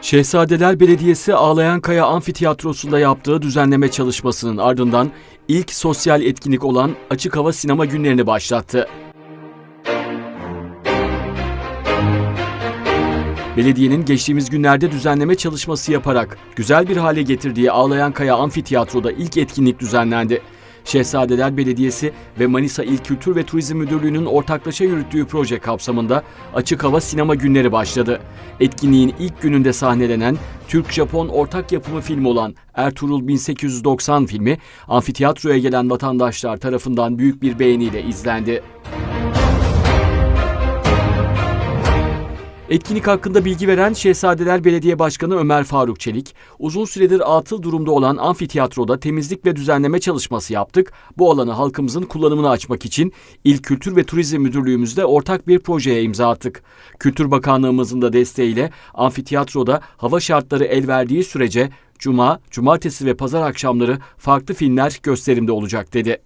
Şehzadeler Belediyesi Ağlayan Kaya Amfiteyatrosu'nda yaptığı düzenleme çalışmasının ardından ilk sosyal etkinlik olan Açık Hava Sinema Günlerini başlattı. Belediyenin geçtiğimiz günlerde düzenleme çalışması yaparak güzel bir hale getirdiği Ağlayan Kaya Amfiteyatro'da ilk etkinlik düzenlendi. Şehzadeler Belediyesi ve Manisa İl Kültür ve Turizm Müdürlüğü'nün ortaklaşa yürüttüğü proje kapsamında Açık Hava Sinema Günleri başladı. Etkinliğin ilk gününde sahnelenen Türk-Japon ortak yapımı film olan Ertuğrul 1890 filmi amfiteyatroya gelen vatandaşlar tarafından büyük bir beğeniyle izlendi. Etkinlik hakkında bilgi veren Şehzadeler Belediye Başkanı Ömer Faruk Çelik, uzun süredir atıl durumda olan amfiteyatroda temizlik ve düzenleme çalışması yaptık. Bu alanı halkımızın kullanımına açmak için İl Kültür ve Turizm Müdürlüğümüzle ortak bir projeye imza attık. Kültür Bakanlığımızın da desteğiyle amfiteyatroda hava şartları el verdiği sürece Cuma, cumartesi ve pazar akşamları farklı filmler gösterimde olacak dedi.